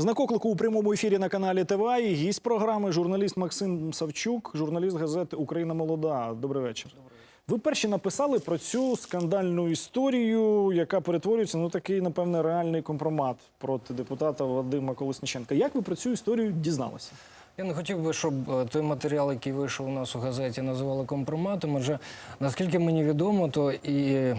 Знак оклику у прямому ефірі на каналі ТВА і гість програми журналіст Максим Савчук, журналіст газети Україна Молода. Добрий вечір. Ви перші написали про цю скандальну історію, яка перетворюється ну такий, напевне, реальний компромат проти депутата Вадима Колесніченка. Як ви про цю історію дізналися? Я не хотів би, щоб е, той матеріал, який вийшов у нас у газеті, називали компроматом. Адже наскільки мені відомо, то і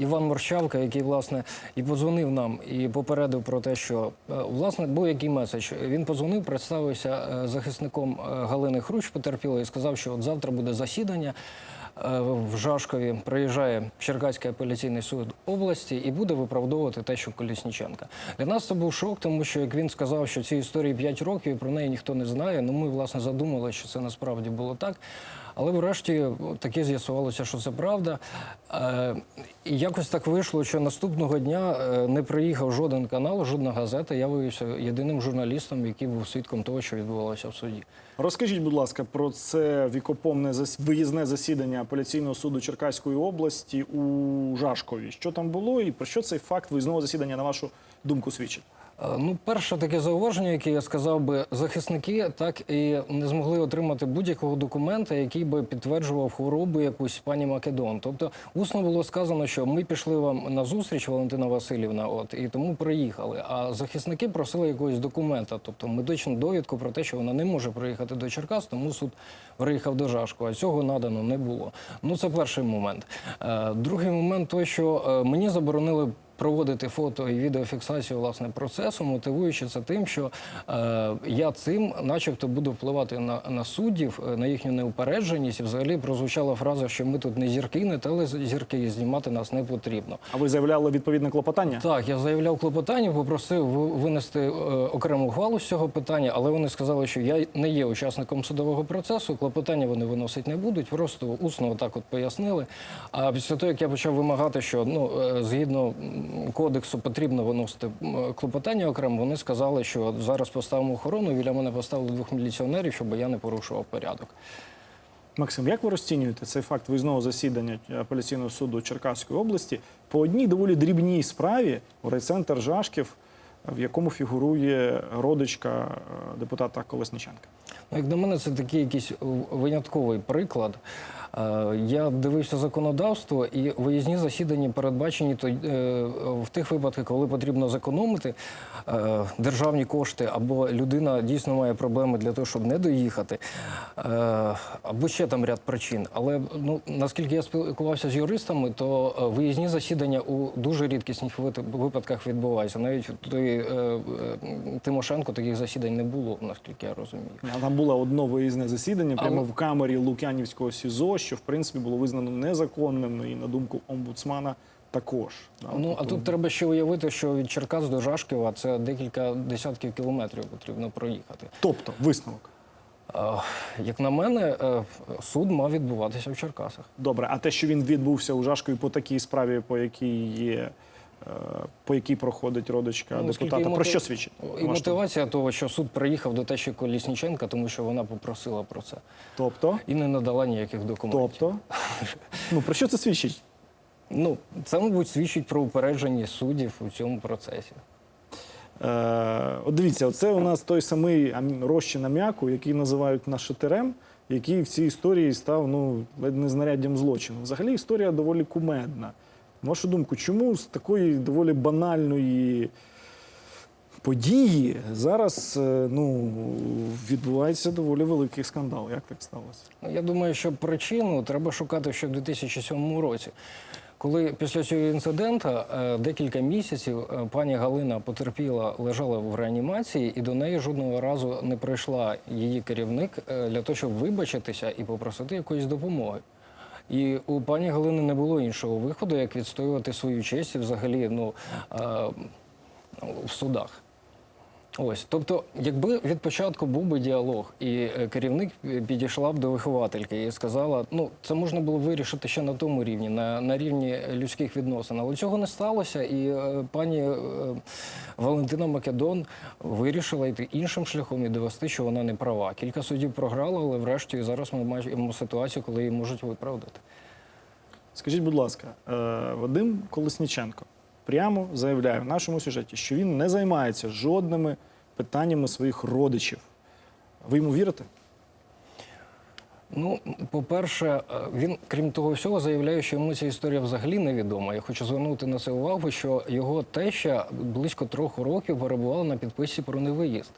Іван Морщавка, який власне і позвонив нам і попередив про те, що е, власне був який меседж. Він позвонив, представився е, захисником е, Галини Хруч потерпілої і сказав, що от завтра буде засідання. Е, В Жашкові приїжджає Черкаський апеляційний суд області і буде виправдовувати те, що Колісніченка. Для нас це був шок, тому що як він сказав, що цій історії 5 років і про неї ніхто не знає. Ну ми власне задумали, що це насправді було так. Але врешті таки з'ясувалося, що це правда. Е, І якось так вийшло, що наступного дня е, не приїхав жоден канал, жодна газета. Я виявився єдиним журналістом, який був свідком того, що відбувалося в суді. Розкажіть, будь ласка, про це вікопомне зас- виїзне засідання апеляційного суду Черкаської області у Жашкові. Що там було, і про що цей факт виїзного засідання, на вашу думку, свідчить? Е, Ну, перше таке зауваження, яке я сказав би, захисники так і не змогли отримати будь-якого документа, який би підтверджував хворобу якусь пані Македон. Тобто усно було сказано, що ми пішли вам на зустріч, Валентина Васильівна, от і тому приїхали. А захисники просили якогось документа, тобто медичну довідку про те, що вона не може приїхати до Черкас, тому суд приїхав до Жашкова. А цього надано не було. Ну це перший момент. Е, Другий момент той, що е, мені заборонили проводити фото і відеофіксацію власне процесу, мотивуючи це тим, що е, я цим, начебто, буду впливати на, на суддів, е, на їхню неупередженість. І взагалі прозвучала фраза, що ми тут не зірки, не телезірки, і знімати нас не потрібно. А ви заявляли відповідне клопотання? Так, я заявляв клопотання, попросив винести е, окрему ухвалу з цього питання, але вони сказали, що я не є учасником судового процесу. Клопотання вони виносити не будуть, просто усно отак от пояснили. А після того, як я почав вимагати, що ну е, згідно кодексу потрібно виносити клопотання окремо, вони сказали, що зараз поставимо охорону. Біля мене поставили двох міліціонерів, щоб я не порушував порядок. Максим, як ви розцінюєте цей факт виїзного засідання апеляційного суду Черкаської області по одній доволі дрібній справі у райцентр Жашків, в якому фігурує родичка е, депутата Колесниченка? Як на мене, це такий якийсь винятковий приклад. Е, Я дивився законодавство, і виїзні засідання передбачені е, в тих випадках, коли потрібно зекономити е, державні кошти, або людина дійсно має проблеми для того, щоб не доїхати, або ще там ряд причин. Але ну, наскільки я спілкувався з юристами, то виїзні засідання у дуже рідкісних випадках відбуваються. Навіть той Тимошенко таких засідань не було, наскільки я розумію. Було одно виїзне засідання прямо Але- в камері Лук'янівського СІЗО, що в принципі було визнано незаконним, і на думку омбудсмана також. Ну а тобто- тут треба ще уявити, що від Черкас до Жашкова це декілька десятків кілометрів потрібно проїхати. Тобто, висновок. Е, Як на мене, е, суд мав відбуватися в Черкасах. Добре, а те, що він відбувся у Жашкові по такій справі, по якій є, по якій проходить родичка Ну, депутата, про що свідчить? І мотивація того, що суд приїхав до тещі Колісніченка, тому що вона попросила про це Тобто, і не надала ніяких документів. тобто, ну про що це свідчить? Ну це, мабуть, свідчить про упередженість суддів у цьому процесі. Е, от дивіться, оце у нас той самий ам- розчин аміаку, який називають нашатирем, який в цій історії став ну, не знаряддям злочину. Взагалі історія доволі кумедна. Вашу думку, чому з такої доволі банальної події зараз е, ну, відбувається доволі великий скандал? Як так сталося? Ну, Я думаю, що причину треба шукати ще в 2007 році. Коли після цього інциденту е, декілька місяців е, пані Галина потерпіла, лежала в реанімації, і до неї жодного разу не прийшла її керівник для того, щоб вибачитися і попросити якоїсь допомоги. І у пані Галини не було іншого виходу, як відстоювати свою честь і взагалі ну, е, в судах. Ось, тобто, якби від початку був би діалог, і е, керівник підійшла б до виховательки і сказала, ну це можна було вирішити ще на тому рівні, на, на рівні людських відносин. Але цього не сталося, і е, пані е, Валентина Македон вирішила йти іншим шляхом і довести, що вона не права. Кілька судів програла, але врешті зараз ми маємо ситуацію, коли її можуть виправдати. Скажіть, будь ласка, е, Вадим Колесніченко прямо заявляє в нашому сюжеті, що він не займається жодними питаннями своїх родичів. Ви йому вірите? Ну, по-перше, е, він, крім того всього, заявляє, що йому ця історія взагалі невідома. Я хочу звернути на це увагу, що його теща близько трьох років перебувала на підписі про невиїзд.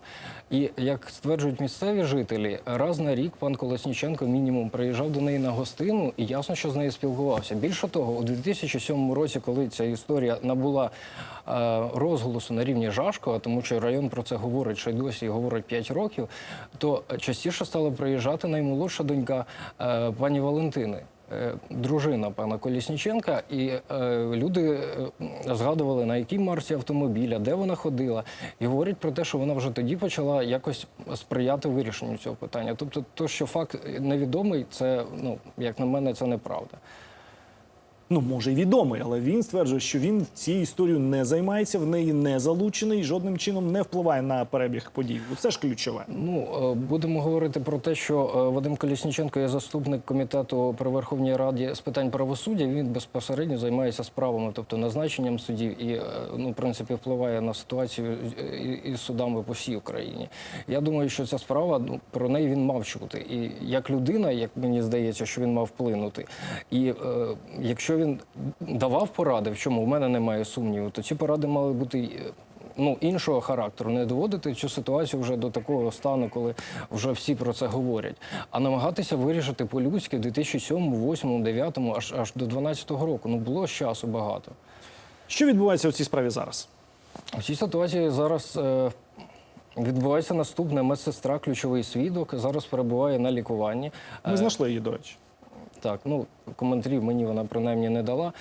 І як стверджують місцеві жителі, раз на рік пан Колесніченко мінімум приїжджав до неї на гостину і ясно, що з нею спілкувався. Більше того, у 2007 році, коли ця історія набула е, розголосу на рівні Жашкова, тому що район про це говорить, що й досі говорить 5 років, то частіше стала приїжджати наймолодша донька е, пані Валентини. е, Дружина пана Колісніченка, і е, люди е, згадували, на якій марці автомобіля, де вона ходила, і говорять про те, що вона вже тоді почала якось сприяти вирішенню цього питання. Тобто, то, що факт невідомий, це ну як на мене, це неправда. Ну, може, й відомий, але він стверджує, що він в цій історії не займається, в неї не залучений і жодним чином не впливає на перебіг подій. Це ж ключове. Ну, е, будемо говорити про те, що е, Вадим Колісніченко є заступник комітету при Верховній Раді з питань правосуддя. Він безпосередньо займається справами, тобто назначенням суддів, і е, ну, в принципі впливає на ситуацію із судами по всій Україні. Я думаю, що ця справа ну про неї він мав чути. І як людина, як мені здається, що він мав вплинути. І е, якщо він давав поради, в чому в мене немає сумніву, то ці поради мали бути. е, ну, іншого характеру, не доводити цю ситуацію вже до такого стану, коли вже всі про це говорять, а намагатися вирішити по-людськи в 2007, 2008, 2009, аж, аж до 2012 року. Ну, було ж часу багато. Що відбувається у цій справі зараз? У цій ситуації зараз е, відбувається наступне. Медсестра, ключовий свідок, зараз перебуває на лікуванні. Ми Е, знайшли її, до речі. Так, ну коментарів мені вона принаймні не дала.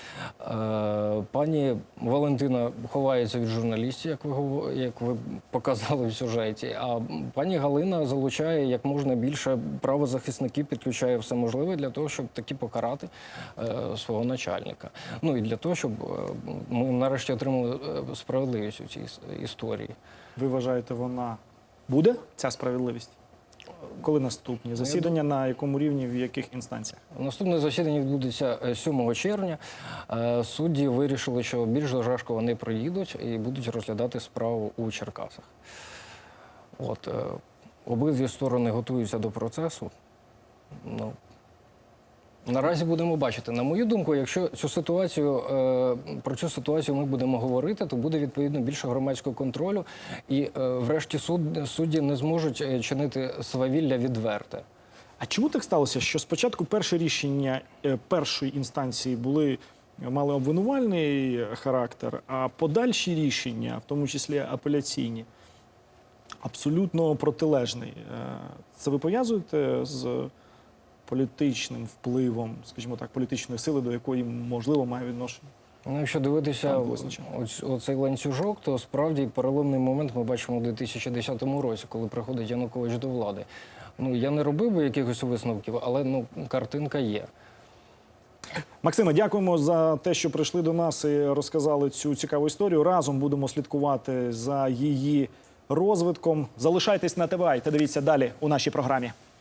Е, пані Валентина ховається від журналістів, як ви як ви показали в сюжеті. А пані Галина залучає як можна більше правозахисників, підключає все можливе для того, щоб таки покарати е, свого начальника. Ну і для того, щоб е, ми нарешті отримали справедливість у цій історії. Ви вважаєте, вона буде ця справедливість? Коли наступні засідання на якому рівні, в яких інстанціях? Наступне засідання відбудеться е, 7 червня. Е, Судді вирішили, що більш до Жашкова не приїдуть і будуть розглядати справу у Черкасах. От, е, обидві сторони готуються до процесу. Ну, наразі будемо бачити. На мою думку, якщо цю ситуацію, е, про цю ситуацію ми будемо говорити, то буде відповідно більше громадського контролю, і е, врешті суд, судді не зможуть е, чинити свавілля відверте. А чому так сталося, що спочатку перше рішення першої інстанції були мали обвинувальний характер, а подальші рішення, в тому числі апеляційні, абсолютно протилежний. Це ви пов'язуєте з політичним впливом, скажімо так, політичної сили, до якої можливо має відношення? Ну, якщо дивитися оцей ланцюжок, то справді переломний момент ми бачимо у 2010 році, коли приходить Янукович до влади. Ну я не робив би якихось висновків, але ну картинка є. Максиме, дякуємо за те, що прийшли до нас і розказали цю цікаву історію. Разом будемо слідкувати за її розвитком. Залишайтесь на ТВА та дивіться далі у нашій програмі.